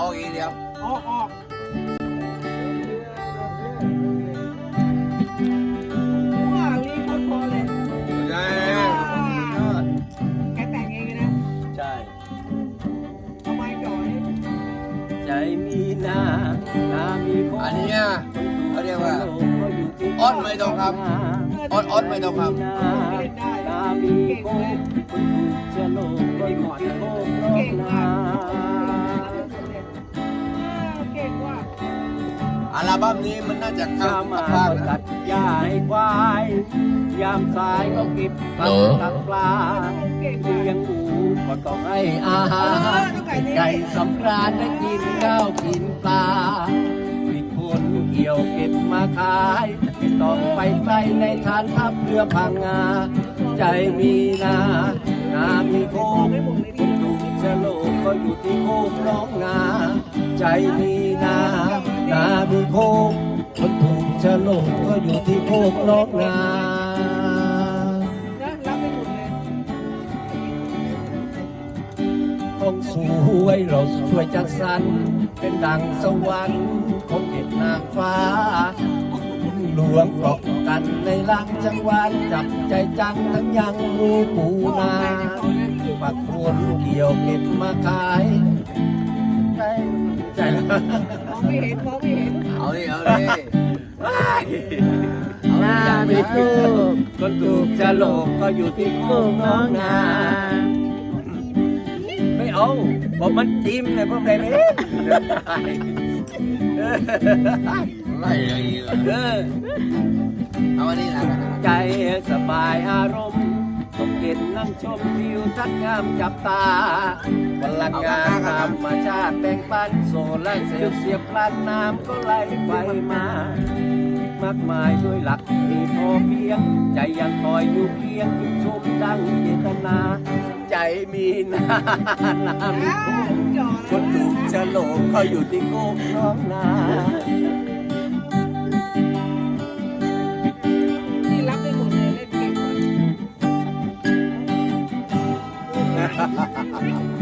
ออกอีกเดียวออกออกว้าวนี่โคตรพอเลย ใช่แกแต่งเองเลยนะใช่เอาไม้จ่อยใจมีนานามีคนอันนี้เขาเรียกว่าโลกก็ยู่ที่ออดไม่ต้องครับออดออดไม่ต้องครับนามีคนคนถูกเชื้อโลกก็อยู่ที่โลกโลเก่งนามาก ลบั้มนี้มันน่าจะเข้าชาทุกมาภาคก็ตันะดหญ้าให้ควาย ยามสายก็เก็บผักตักปลาเก่งเลี้ยงหมูก็ต้องให้อาหารไก่สำราญได้กินข้าวกินปลามีคนเกี่ยวเก็บมาขายไม่ต้องไปไกลในฐานทัพเรือพังงา ใจมีนานามีโคกคนถูกเชะโลกก็อยู่ที่โคกร้องนาใจมีนา นามีโคกคนถูกชะลกก็อยู่ที่โคกร้องนาต้องสวยเราช่วยจัดสรรเป็นดังสวรรค์ของเห็ดนางฟ้าหลวงเกาะกันในลังจังหวัดจับใจจังทั้งยังมีปูนาปักคนเกี่ยวเก็บมาขาย มองไม่เห็นมองไม่เห็นเอาดิเอาดิเอาดิอย่าไม่ไม่ถูถูกคนถูกจะโลกก็อยู่ที่โคกน้องนาไม่เอาบอกมันจิ้มเลยพวกใครไม่เล่นไล่เลยเรออเอาอันนี้ละใจสบายอารมณ์ต้องเห็นนั่งชมวิวทัศน์งามจับตาพลังงาน รรมชาติแบ่งปันโซไลเซลเสียบพลังน้ำก็ไหลไปมา มากมายด้วยหลักมีพอเพียง ใจยังคอยอยู่เพียงยิ่ชมดังเจตนา ใจมีนานามีคู่คนถูกฉลองเขาอยู่ที่โกกร้องนา哈哈哈哈哈！